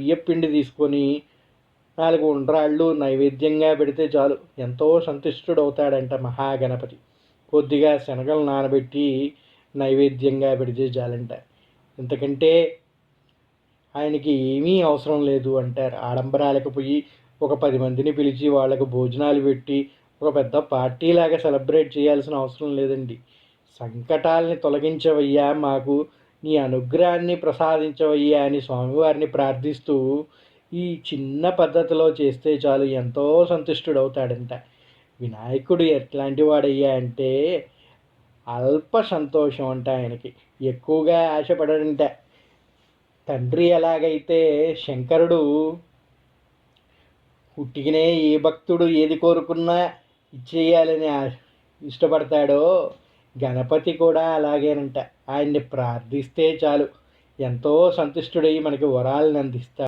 బియ్యపిండి తీసుకొని నాలుగు ఉండ్రాళ్ళు నైవేద్యంగా పెడితే చాలు. ఎంతో సంతుష్టుడు అవుతాడంట మహాగణపతి. కొద్దిగా శనగలు నానబెట్టి నైవేద్యంగా పెడితే చాలంట. ఎందుకంటే ఆయనకి ఏమీ అవసరం లేదు అంటారు. ఆడంబరాలకు పోయి ఒక పది మందిని పిలిచి వాళ్ళకు భోజనాలు పెట్టి ఒక పెద్ద పార్టీలాగా సెలబ్రేట్ చేయాల్సిన అవసరం లేదండి. సంకటాలని తొలగించవయ్యా మాకు. నీ అనుగ్రహాన్ని ప్రసాదించవయ్యా అని స్వామివారిని ప్రార్థిస్తూ ఈ చిన్న పద్ధతిలో చేస్తే చాలు ఎంతో సంతుష్టుడవుతాడంట. వినాయకుడు ఎట్లాంటి వాడయ్యా అంటే అల్ప సంతోషం అంట ఆయనకి. ఎక్కువగా ఆశపడడంట. తండ్రి ఎలాగైతే శంకరుడు పుట్టికనే ఏ భక్తుడు ఏది కోరుకున్నా ఇచ్చేయాలని ఇష్టపడతాడో గణపతి కూడా అలాగేనంట. ఆయన్ని ప్రార్థిస్తే చాలు. ఎంతో సంతుష్టుడై మనకి వరాలను అందిస్తాడు.